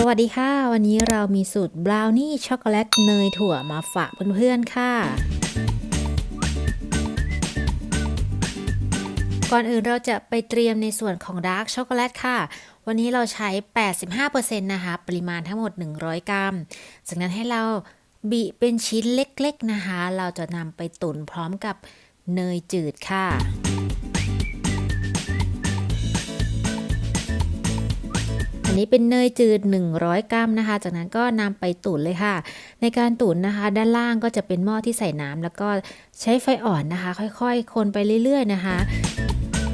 สวัสดีค่ะ วันนี้เรามีสูตรบราวนี่ช็อกโกแลตเนยถั่วมาฝากเพื่อนๆค่ะ ก่อนอื่นเราจะไปเตรียมในส่วนของดาร์กช็อกโกแลตค่ะ วันนี้เราใช้ 85%นะคะ ปริมาณทั้งหมด 100 กรัม จากนั้นให้เราบีเป็นชิ้นเล็กๆนะคะ เราจะนำไปตุ๋นพร้อมกับเนยจืดค่ะ นี้เป็นเนยจืด 100 กรัมนะคะ จากนั้นก็นำไปตุ๋นเลยค่ะ ในการตุ๋นนะคะ ด้านล่างก็จะเป็นหม้อที่ใส่น้ำแล้วก็ใช้ไฟอ่อนนะคะ ค่อยๆ คนไปเรื่อย ๆ นะคะ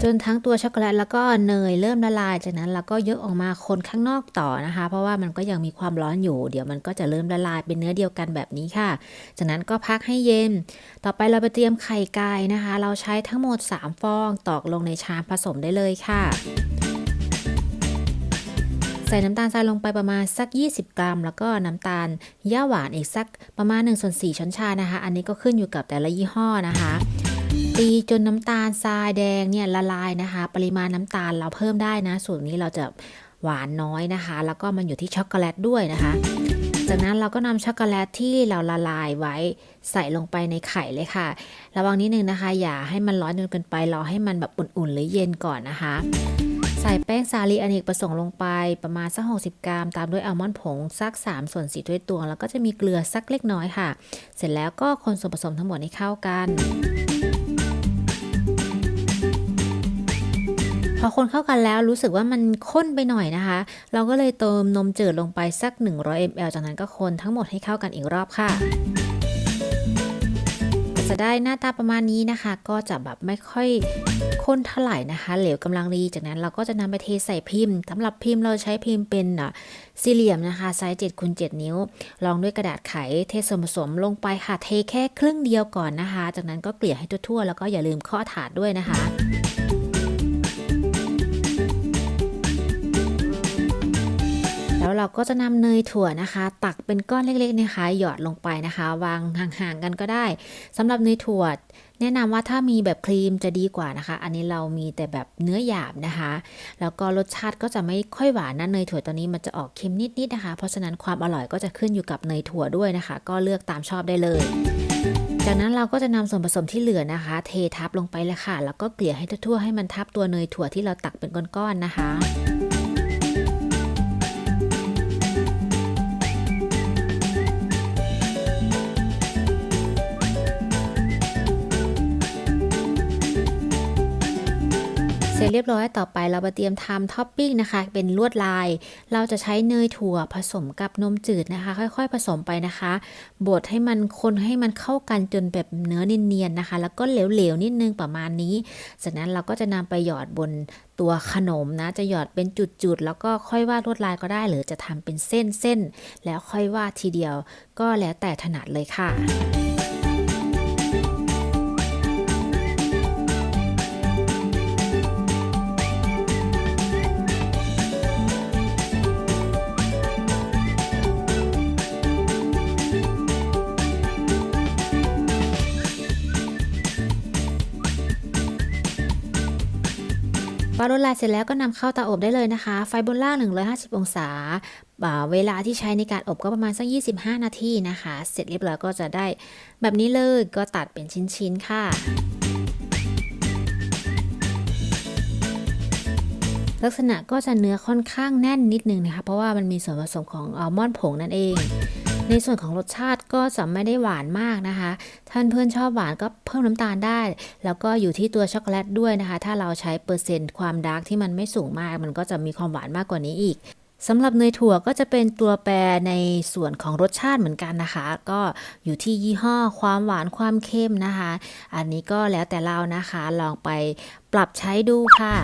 จนทั้งตัวช็อกโกแลตแล้วก็เนยเริ่มละลาย จากนั้นเราก็ยกออกมาคนข้างนอกต่อนะคะ เพราะว่ามันก็ยังมีความร้อนอยู่ เดี๋ยวมันก็จะเริ่มละลายเป็นเนื้อเดียวกันแบบนี้ค่ะ จากนั้นก็พักให้เย็น ต่อไปเราไปเตรียมไข่ไก่นะคะ เราใช้ทั้งหมด 3 ฟองตอกลงในชามผสมได้เลยค่ะ ใส่น้ำตาลทรายลงไปประมาณสัก 20 กรัม แล้วก็น้ำตาลย่าหวานอีกสักประมาณ1ส่วน4ช้อนชานะคะ อันนี้ก็ขึ้นอยู่กับแต่ละยี่ห้อนะคะตีจนน้ำตาลทรายแดงเนี่ยละลายนะคะ ปริมาณน้ำตาลเราเพิ่มได้นะส่วนนี้เราจะหวานน้อยนะคะ แล้วก็มันอยู่ที่ช็อกโกแลตด้วยนะคะ จากนั้นเราก็นำช็อกโกแลตที่เราละลายไว้ใส่ลงไปในไข่เลยค่ะ ระวังนิดนึงนะคะ อย่าให้มันร้อนจนเกินไปรอให้มันแบบอุ่นๆหรือเย็นก่อนนะคะ ใส่แป้งสาลีอเนกประสงค์ลงไปประมาณสัก 60 กรัม ตามด้วยอัลมอนด์ผงสัก 3 ส่วน4ถ้วยตวง แล้วก็จะมีเกลือสักเล็กน้อยค่ะ เสร็จแล้วก็คนส่วนผสมทั้งหมดให้เข้ากันพอคนเข้ากันแล้วรู้สึกว่ามันข้นไปหน่อยนะคะ เราก็เลยเติมนมจืดลงไปสัก 100 ml จากนั้นก็คนทั้งหมดให้เข้ากันอีกรอบค่ะ จะได้หน้าตาประมาณนี้นะคะ ก็จะแบบไม่ค่อยข้นเท่าไหร่นะคะ เหลวกำลังดี จากนั้นเราก็จะนำไปเทใส่พิมพ์สำหรับพิมพ์เราใช้พิมพ์เป็นสี่เหลี่ยมนะคะไซส์7คูณ7นิ้ว รองด้วยกระดาษไขเทส่วนผสมลงไปค่ะเทแค่ครึ่งเดียวก่อนนะคะ จากนั้นก็เกลี่ยให้ทั่วๆแล้วก็อย่าลืมข้อถาดด้วยนะคะ เราก็จะนำเนยถั่วนะคะ ตักเป็นก้อนเล็กๆนะคะ หยอดลงไปนะคะ วางห่างๆกันก็ได้สำหรับเนยถั่วแนะนำว่าถ้ามีแบบครีมจะดีกว่านะคะ อันนี้เรามีแต่แบบเนื้อหยาบนะคะ แล้วก็รสชาติก็จะไม่ค่อยหวานนะเนยถั่วตอนนี้มันจะออกเค็มนิดๆนะคะ เพราะฉะนั้นความอร่อยก็จะขึ้นอยู่กับเนยถั่วด้วยนะคะ ก็เลือกตามชอบได้เลยจากนั้นเราก็จะนำส่วนผสมที่เหลือนะคะ เททับลงไปเลยค่ะ แล้วก็เกลี่ยให้ทั่วๆให้มันทับตัวเนยถั่วที่เราตักเป็นก้อนๆนะคะ ร็จเรียบร้อยต่อไปเรามาเตรียมทำท็อปปิ้งนะคะ เป็นลวดลาย เราจะใช้เนยถั่วผสมกับนมจืดนะคะ ค่อย ๆ ผสมไปนะคะ บดให้มันคนให้มันเข้ากันจนแบบเนื้อเนียนๆนะคะ แล้วก็เหลวๆนิดนึงประมาณนี้ จากนั้นเราก็จะนำไปหยอดบนตัวขนมนะ จะหยอดเป็นจุดๆ แล้วก็ค่อยวาดลวดลายก็ได้ หรือจะทำเป็นเส้นๆ แล้วค่อยวาดทีเดียว ก็แล้วแต่ถนัดเลยค่ะ ปาลดลายเสร็จแล้วก็นำเข้าเตาอบได้เลยนะคะ ไฟบนล่าง 150 องศา เวลาที่ใช้ในการอบก็ประมาณสัก 25 นาทีนะคะ เสร็จเรียบร้อยก็จะได้แบบนี้เลยก็ตัดเป็นชิ้นๆค่ะลักษณะก็จะเนื้อค่อนข้างแน่นนิดนึงนะคะ เพราะว่ามันมีส่วนผสมของอัลมอนด์ผงนั่นเอง ในส่วนของรสชาติก็จะไม่ได้หวานมากนะคะ ท่านเพื่อนชอบหวานก็เพิ่มน้ำตาลได้ แล้วก็อยู่ที่ตัวช็อกโกแลตด้วยนะคะ ถ้าเราใช้เปอร์เซ็นต์ความดาร์กที่มันไม่สูงมาก มันก็จะมีความหวานมากกว่านี้อีกสำหรับเนยถั่วก็จะเป็นตัวแปรในส่วนของรสชาติเหมือนกันนะคะ ก็อยู่ที่ยี่ห้อความหวานความเค็มนะคะ อันนี้ก็แล้วแต่เรานะคะ ลองไปปรับใช้ดูค่ะ